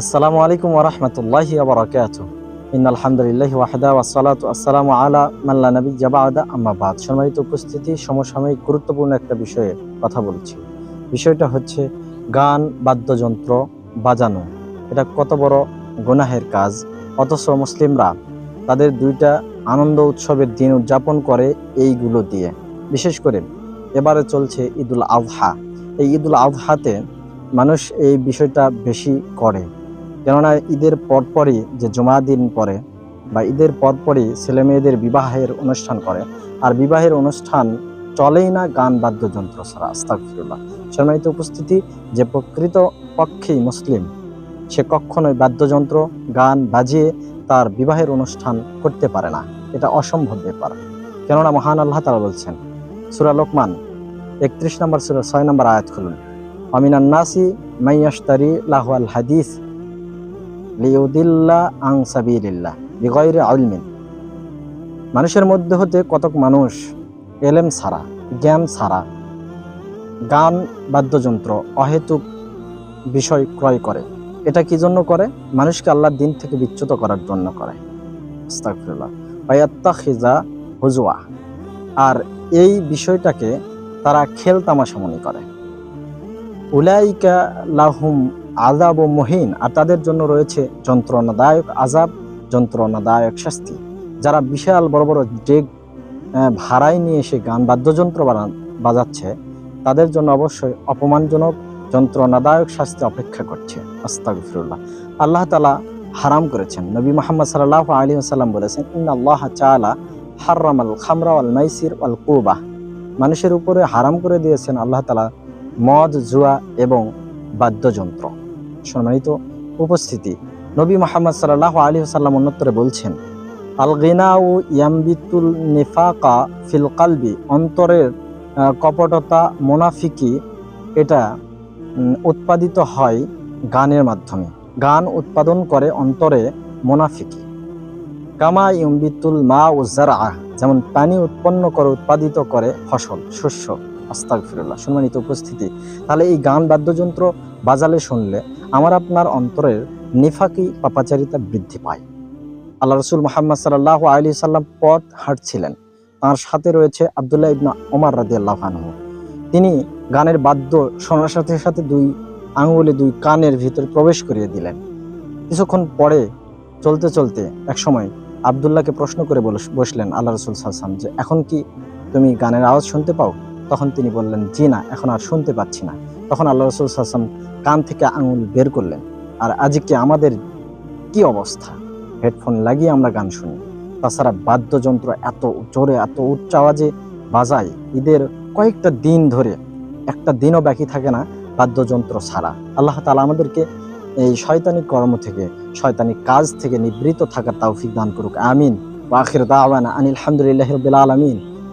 আসসালামু আলাইকুম ওরহমতুল্লাহি আবরাকাত ইন আলহামদুলিল্লাহ ওয়াহদা ওয়াসালাতু আসসালামু আলা মাল্লা নবী জাবাদা আম্মাবাদ সম্মানিত উপস্থিতি, সমসাময়িক গুরুত্বপূর্ণ একটা বিষয়ে কথা বলছি। বিষয়টা হচ্ছে গান, বাদ্যযন্ত্র বাজানো। এটা কত বড় গুনাহের কাজ। অথচ মুসলিমরা তাদের দুইটা আনন্দ উৎসবের দিন উদযাপন করে এইগুলো দিয়ে। বিশেষ করে এবারে চলছে ঈদুল আজহা এই ঈদুল আজহাতে মানুষ এই বিষয়টা বেশি করে। কেননা ঈদের পরপরই যে জমা দিন পরে বা ঈদের পরপরই ছেলে মেয়েদের বিবাহের অনুষ্ঠান করে, আর বিবাহের অনুষ্ঠান চলেই না গান, বাদ্যযন্ত্র ছাড়া আস্তাকফিরুল্লাহ সম্মানিত উপস্থিতি, যে প্রকৃত পক্ষেই মুসলিম, সে কখনোই বাদ্যযন্ত্র, গান বাজিয়ে তার বিবাহের অনুষ্ঠান করতে পারে না। এটা অসম্ভব ব্যাপার। কেননা মহান আল্লাহ তারা বলছেন, সুরা লোকমান, একত্রিশ নম্বর সুরা ছয় নম্বর আয়াত খুলুন। অমিনান নাসি মাইয়াশতারি লাহুয়াল হাদিস। মানুষের মধ্যে হতে কতক মানুষ এলেম ছাড়া, জ্ঞান ছাড়া, গান, বাদ্যযন্ত্র, অহেতুক বিষয় ক্রয় করে। এটা কি জন্য করে? মানুষকে আল্লাহর দিন থেকে বিচ্যুত করার জন্য করে। হুজুয়া আর এই বিষয়টাকে তারা খেল তামাশা মনে করে। উলাইকা লাহুম আজাব ও মহিন আর তাদের জন্য রয়েছে যন্ত্রণাদায়ক আজাব যন্ত্রণাদায়ক শাস্তি। যারা বিশাল বড় বড় আহ, ভাড়ায় নিয়ে এসে গান বাদ্যযন্ত্র বাজাচ্ছে তাদের জন্য অবশ্যই অপমানজনক যন্ত্রণাদায়ক শাস্তি অপেক্ষা করছে। আস্তাগফিরুল্লাহ। আল্লাহ তালা হারাম করেছেন। নবী মোহাম্মদ সাল্লাহ আলী সাল্লাম বলেছেন ইন আল্লাহ চালা হার্রাম আল খামরা আল মাইসির আল কুবাহ মানুষের উপরে হারাম করে দিয়েছেন আল্লাহ তালা মদ জুয়া এবং বাদ্যযন্ত্র। সম্মানিত উপস্থিতি। নবী মোহাম্মদ সাল্লাহ আলী সাল্লাম অন্যত্তরে বলছেন আল গিনাউ ইয়াম্বিতুল নিফাকা ফিল কালবি অন্তরের কপটতা মোনাফিকি, এটা উৎপাদিত হয় গানের মাধ্যমে। গান উৎপাদন করে অন্তরে মোনাফিকি। কামা ইম্বিতুল মা ও জারা যেমন পানি উৎপন্ন করে, উৎপাদিত করে ফসল, শস্য। আস্তাক ফিরুল্লাহ সম্মানিত উপস্থিতি। তাহলে এই গান বাদ্যযন্ত্র বাজালে শুনলে আমার আপনার অন্তরের নিফাকি পাপাচারিতা বৃদ্ধি পায়। আল্লাহ রসুল মোহাম্মদ সাল্লাহ আলী সাল্লাম পথ হাঁটছিলেন। তার সাথে রয়েছে আবদুল্লাহ ইবনা ওমর রাদি আল্লাহ তিনি গানের বাদ্য শোনার সাথে সাথে দুই আঙুলে দুই কানের ভিতরে প্রবেশ করিয়ে দিলেন। কিছুক্ষণ পরে চলতে চলতে এক সময় আবদুল্লাহকে প্রশ্ন করে বসলেন আল্লাহ রসুল সাল্লাম যে, এখন কি তুমি গানের আওয়াজ শুনতে পাও? তখন তিনি বললেন, জি না, এখন আর শুনতে পাচ্ছি না। তখন আল্লাহ রসুল সাল্লাম কান থেকে আঙুল বের করলেন, আর আজকে আমাদের কি অবস্থা? হেডফোন লাগিয়ে আমরা গান শুনি। তাছাড়া বাদ্যযন্ত্র এত জোরে, এত উচ্চ আওয়াজে বাজায়, ঈদের কয়েকটা দিন ধরে একটা দিনও বাকি থাকে না বাদ্যযন্ত্র ছাড়া। আল্লাহ তালা আমাদেরকে এই শয়তানি কর্ম থেকে, শয়তানি কাজ থেকে নিবৃত থাকার তৌফিক দান করুক। আমিন। ওয়াখির দাওয়ানা আনিল হামদুলিল্লাহ রবিল আলমিন।